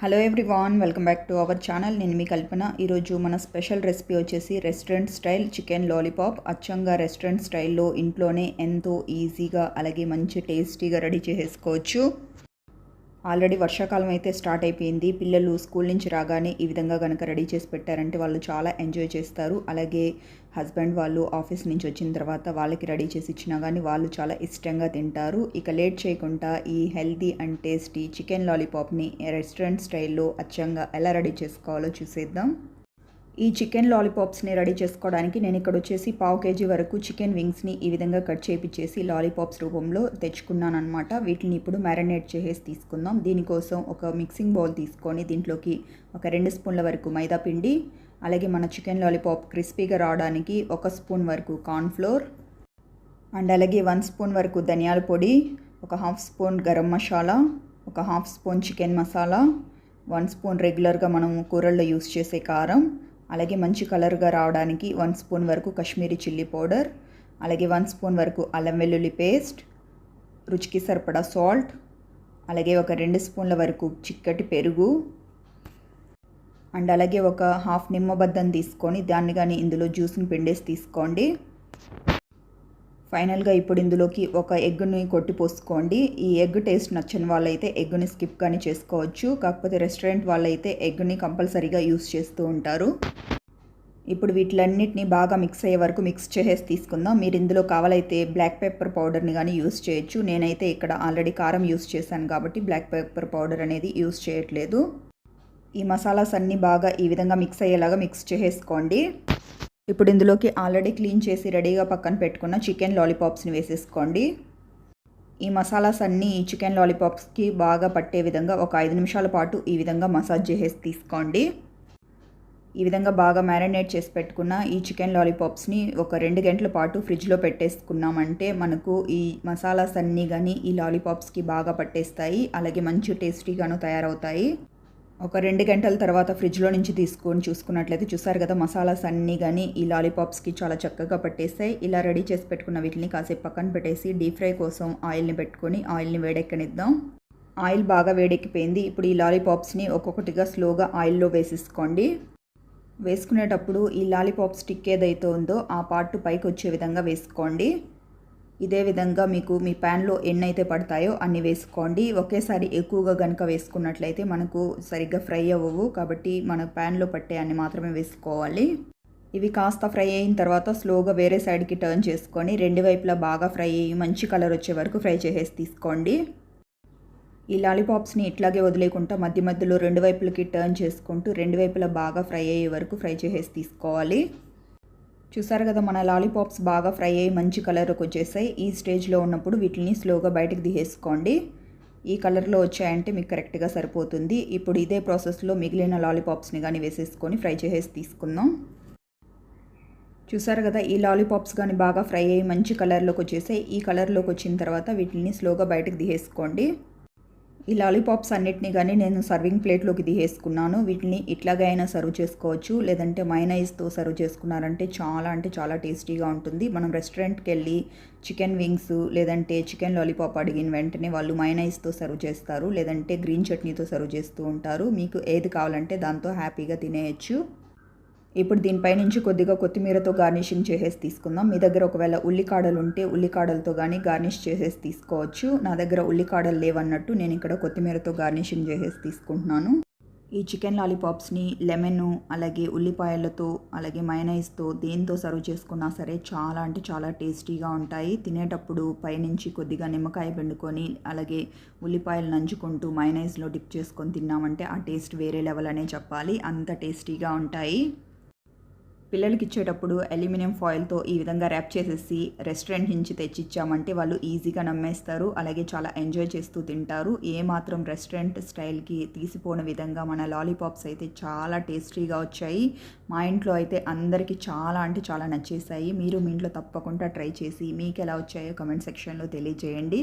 Hello everyone welcome back to our channel నేను మీ కల్పన. ఈరోజు మన స్పెషల్ రెసిపీ వచ్చేసి రెస్టారెంట్ స్టైల్ చికెన్ లాలీపాప్. అచ్చంగా రెస్టారెంట్ స్టైల్లో ఇంట్లోనే ఎంతో ఈజీగా అలాగే మంచి టేస్టీగా రెడీ చేసేసుకోవచ్చు ఆల్రెడీ వర్షాకాలం అయితే స్టార్ట్ అయిపోయింది. పిల్లలు స్కూల్ నుంచి రాగానే ఈ విధంగా కనుక రెడీ చేసి పెట్టారంటే వాళ్ళు చాలా ఎంజాయ్ చేస్తారు. అలాగే హస్బెండ్ వాళ్ళు ఆఫీస్ నుంచి వచ్చిన తర్వాత వాళ్ళకి రెడీ చేసి ఇచ్చినా కానీ వాళ్ళు చాలా ఇష్టంగా తింటారు. ఇక లేట్ చేయకుండా ఈ హెల్తీ అండ్ టేస్టీ చికెన్ లాలీపాప్ని రెస్టారెంట్ స్టైల్లో అచ్చంగా ఎలా రెడీ చేసుకోవాలో చూసేద్దాం. ఈ చికెన్ లాలీపాప్స్ని రెడీ చేసుకోవడానికి నేను ఇక్కడ వచ్చేసి పావు కేజీ వరకు చికెన్ వింగ్స్ని ఈ విధంగా కట్ చేపించేసి లాలీపాప్స్ రూపంలో తెచ్చుకున్నానమాట అనమాట వీటిని ఇప్పుడు మ్యారినేట్ చేసేసి తీసుకుందాం. దీనికోసం ఒక మిక్సింగ్ బౌల్ తీసుకొని దీంట్లోకి ఒక రెండు స్పూన్ల వరకు మైదా పిండి అలాగే మన చికెన్ లాలీపాప్ క్రిస్పీగా రావడానికి ఒక స్పూన్ వరకు కార్న్ఫ్లోర్ అండ్ అలాగే వన్ స్పూన్ వరకు ధనియాల పొడి ఒక హాఫ్ స్పూన్ గరం మసాలా ఒక half spoon chicken masala one spoon రెగ్యులర్గా మనం కూరల్లో యూస్ చేసే కారం అలాగే మంచి కలర్గా రావడానికి వన్ స్పూన్ వరకు కాశ్మీరీ చిల్లీ పౌడర్ అలాగే వన్ స్పూన్ వరకు అల్లం వెల్లుల్లి పేస్ట్ రుచికి సరిపడా సాల్ట్ అలాగే ఒక రెండు స్పూన్ల వరకు చిక్కటి పెరుగు అండ్ అలాగే ఒక హాఫ్ నిమ్మబద్దం తీసుకొని దాన్ని కానీ ఇందులో జ్యూస్ని పిండేసి తీసుకోండి. ఫైనల్గా ఇప్పుడు ఇందులోకి ఒక ఎగ్గుని కొట్టి పోసుకోండి. ఈ ఎగ్ టేస్ట్ నచ్చని వాళ్ళైతే ఎగ్గుని స్కిప్ కానీ చేసుకోవచ్చు. కాకపోతే రెస్టారెంట్ వాళ్ళైతే ఎగ్గుని కంపల్సరీగా యూస్ చేస్తూ ఉంటారు. ఇప్పుడు వీటిలన్నిటిని బాగా మిక్స్ అయ్యే వరకు మిక్స్ చేసేసి తీసుకుందాం. మీరు ఇందులో కావాలైతే బ్లాక్ పెప్పర్ పౌడర్ని కానీ యూస్ చేయొచ్చు. నేనైతే ఇక్కడ ఆల్రెడీ కారం యూస్ చేశాను కాబట్టి బ్లాక్ పెప్పర్ పౌడర్ అనేది యూస్ చేయట్లేదు. ఈ మసాలాస్ అన్నీ బాగా ఈ విధంగా మిక్స్ అయ్యేలాగా మిక్స్ చేసేసుకోండి. ఇప్పుడు ఇందులోకి ఆల్రెడీ క్లీన్ చేసి రెడీగా పక్కన పెట్టుకున్న చికెన్ లాలీపాప్స్ని వేసేసుకోండి. ఈ మసాలాస్ అన్నీ ఈ చికెన్ లాలీపాప్స్కి బాగా పట్టే విధంగా ఒక ఐదు నిమిషాల పాటు ఈ విధంగా మసాజ్ చేసేసి తీసుకోండి. ఈ విధంగా బాగా మ్యారినేట్ చేసి పెట్టుకున్న ఈ చికెన్ లాలీపాప్స్ని ఒక రెండు గంటల పాటు ఫ్రిడ్జ్లో పెట్టేసుకున్నామంటే మనకు ఈ మసాలాస్ అన్నీ కానీ ఈ లాలీపాప్స్కి బాగా పట్టేస్తాయి. అలాగే మంచి టేస్టీగాను తయారవుతాయి. ఒక రెండు గంటల తర్వాత ఫ్రిడ్జ్లో నుంచి తీసుకొని చూసుకున్నట్లయితే చూసారు కదా మసాలాస్ అన్నీ కానీ ఈ లాలీపాప్స్కి చాలా చక్కగా పట్టేస్తాయి ఇలా రెడీ చేసి పెట్టుకున్న వీటిని కాసేపు పక్కన పెట్టేసి డీప్ ఫ్రై కోసం ఆయిల్ని పెట్టుకొని ఆయిల్ని వేడెక్కనిద్దాం. ఆయిల్ బాగా వేడెక్కిపోయింది. ఇప్పుడు ఈ లాలీపాప్స్ని ఒక్కొక్కటిగా స్లోగా ఆయిల్లో వేసేసుకోండి. వేసుకునేటప్పుడు ఈ లాలీపాప్ స్టిక్ ఏదైతే ఉందో ఆ పార్ట్ పైకి వచ్చే విధంగా వేసుకోండి. ఇదే విధంగా మీకు మీ ప్యాన్లో ఎన్ని అయితే పడతాయో అన్ని వేసుకోండి. ఒకేసారి ఎక్కువగా కనుక వేసుకున్నట్లయితే మనకు సరిగ్గా ఫ్రై అవ్వవు. కాబట్టి మన ప్యాన్లో పట్టే అన్ని మాత్రమే వేసుకోవాలి. ఇవి కాస్త ఫ్రై అయిన తర్వాత స్లోగా వేరే సైడ్కి టర్న్ చేసుకొని రెండు వైపులా బాగా ఫ్రై అయ్యి మంచి కలర్ వచ్చే వరకు ఫ్రై చేసేసి తీసుకోండి. ఈ లాలీపాప్స్ని ఇట్లాగే వదిలేకుండా మధ్య మధ్యలో రెండు వైపులకి టర్న్ చేసుకుంటూ రెండు వైపులా బాగా ఫ్రై అయ్యే వరకు ఫ్రై చేసేసి తీసుకోవాలి. చూసారు కదా మన లాలీపాప్స్ బాగా ఫ్రై అయ్యి మంచి కలర్కి వచ్చేసాయి. ఈ స్టేజ్లో ఉన్నప్పుడు వీటిని స్లోగా బయటకు తీసేసుకోండి. ఈ కలర్లో వచ్చాయంటే మీకు కరెక్ట్గా సరిపోతుంది. ఇప్పుడు ఇదే ప్రాసెస్లో మిగిలిన లాలీపాప్స్ని కానీ వేసేసుకొని ఫ్రై చేసేసి తీసుకుందాం. చూసారు కదా ఈ లాలీపాప్స్ కానీ బాగా ఫ్రై అయ్యి మంచి కలర్లోకి వచ్చేసాయి. ఈ కలర్లోకి వచ్చిన తర్వాత వీటిని స్లోగా బయటకు తీసేసుకోండి. ఈ లాలీపాప్స్ అన్నిటిని కానీ నేను సర్వింగ్ ప్లేట్లోకి తీసేసుకున్నాను. వీటిని ఇట్లాగైనా సర్వ్ చేసుకోవచ్చు. లేదంటే మైనైజ్తో సర్వ్ చేసుకున్నారంటే చాలా అంటే చాలా టేస్టీగా ఉంటుంది. మనం రెస్టారెంట్కి వెళ్ళి చికెన్ వింగ్స్ లేదంటే చికెన్ లాలీపాప్ అడిగిన వెంటనే వాళ్ళు మైనైజ్తో సర్వ్ చేస్తారు. లేదంటే గ్రీన్ చట్నీతో సర్వ్ చేస్తూ ఉంటారు. మీకు ఏది కావాలంటే దాంతో హ్యాపీగా తినేయచ్చు. ఇప్పుడు దీనిపై నుంచి కొద్దిగా కొత్తిమీరతో గార్నిషింగ్ చేసేసి తీసుకుందాం. మీ దగ్గర ఒకవేళ ఉల్లికాడలు ఉంటే ఉల్లికాడలతో కానీ గార్నిష్ చేసేసి తీసుకోవచ్చు. నా దగ్గర ఉల్లికాడలు లేవన్నట్టు నేను ఇక్కడ కొత్తిమీరతో గార్నిషింగ్ చేసేసి తీసుకుంటున్నాను. ఈ చికెన్ లాలీపాప్స్ని లెమన్ అలాగే ఉల్లిపాయలతో అలాగే మైనైస్తో దేంతో సర్వ్ చేసుకున్నా సరే చాలా అంటే చాలా టేస్టీగా ఉంటాయి. తినేటప్పుడు పైనుంచి కొద్దిగా నిమ్మకాయ పిండుకొని అలాగే ఉల్లిపాయలు నంచుకుంటూ మైనైస్లో డిప్ చేసుకొని తిన్నామంటే ఆ టేస్ట్ వేరే లెవెల్ అనే చెప్పాలి. అంత టేస్టీగా ఉంటాయి. పిల్లలకి ఇచ్చేటప్పుడు అల్యూమినియం ఫాయిల్తో ఈ విధంగా ర్యాప్ చేసేసి రెస్టారెంట్ నుంచి తెచ్చిచ్చామంటే వాళ్ళు ఈజీగా నమ్మేస్తారు అలాగే చాలా ఎంజాయ్ చేస్తూ తింటారు. ఏ మాత్రం రెస్టారెంట్ స్టైల్కి తీసిపోని విధంగా మన లాలీపాప్స్ అయితే చాలా టేస్టీగా వచ్చాయి. మా ఇంట్లో అయితే అందరికీ చాలా అంటే చాలా నచ్చేసాయి మీరు మీ ఇంట్లో తప్పకుండా ట్రై చేసి మీకు ఎలా వచ్చాయో కమెంట్ సెక్షన్లో తెలియజేయండి.